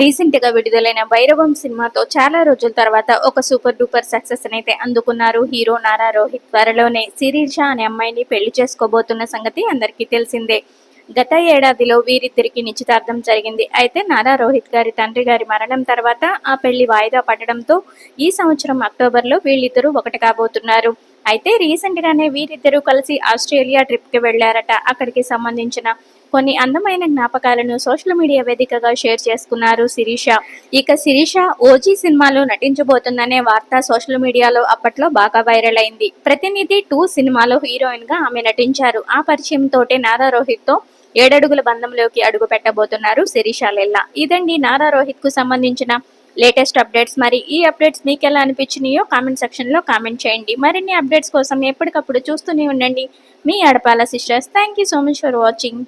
రీసెంట్గా విడుదలైన భైరవం సినిమాతో చాలా రోజుల తర్వాత ఒక సూపర్ డూపర్ సక్సెస్ అయితే అందుకున్నారు. హీరో నారా రోహిత్ త్వరలోనే శిరీష అనే అమ్మాయిని పెళ్ళి చేసుకోబోతున్న సంగతి అందరికీ తెలిసిందే. గత ఏడాదిలో వీరిద్దరికి నిశ్చితార్థం జరిగింది. అయితే నారా రోహిత్ గారి తండ్రి గారి మరణం తర్వాత ఆ పెళ్ళి వాయిదా పడడంతో ఈ సంవత్సరం అక్టోబర్లో వీళ్ళిద్దరూ ఒకటి కాబోతున్నారు. అయితే రీసెంట్గానే వీరిద్దరూ కలిసి ఆస్ట్రేలియా ట్రిప్కి వెళ్ళారట అక్కడికి సంబంధించిన కొన్ని అందమైన జ్ఞాపకాలను సోషల్ మీడియా వేదికగా షేర్ చేసుకున్నారు శిరీష. ఇక శిరీష ఓజీ సినిమాలో నటించబోతుందనే వార్త సోషల్ మీడియాలో అప్పట్లో బాగా వైరల్ అయింది. ప్రతినిధి టూ సినిమాలో హీరోయిన్గా ఆమె నటించారు. ఆ పరిచయం తోటే నారా రోహిత్తో ఏడడుగుల బంధంలోకి అడుగు పెట్టబోతున్నారు శిరీష లెల్లా. ఇదండి నారా రోహిత్కు సంబంధించిన లేటెస్ట్ అప్డేట్స్. మరి ఈ అప్డేట్స్ మీకు ఎలా అనిపించినాయో కామెంట్ సెక్షన్లో కామెంట్ చేయండి. మరిన్ని అప్డేట్స్ కోసం ఎప్పటికప్పుడు చూస్తూనే ఉండండి. మీ Adapala sisters. Thank you so much for watching.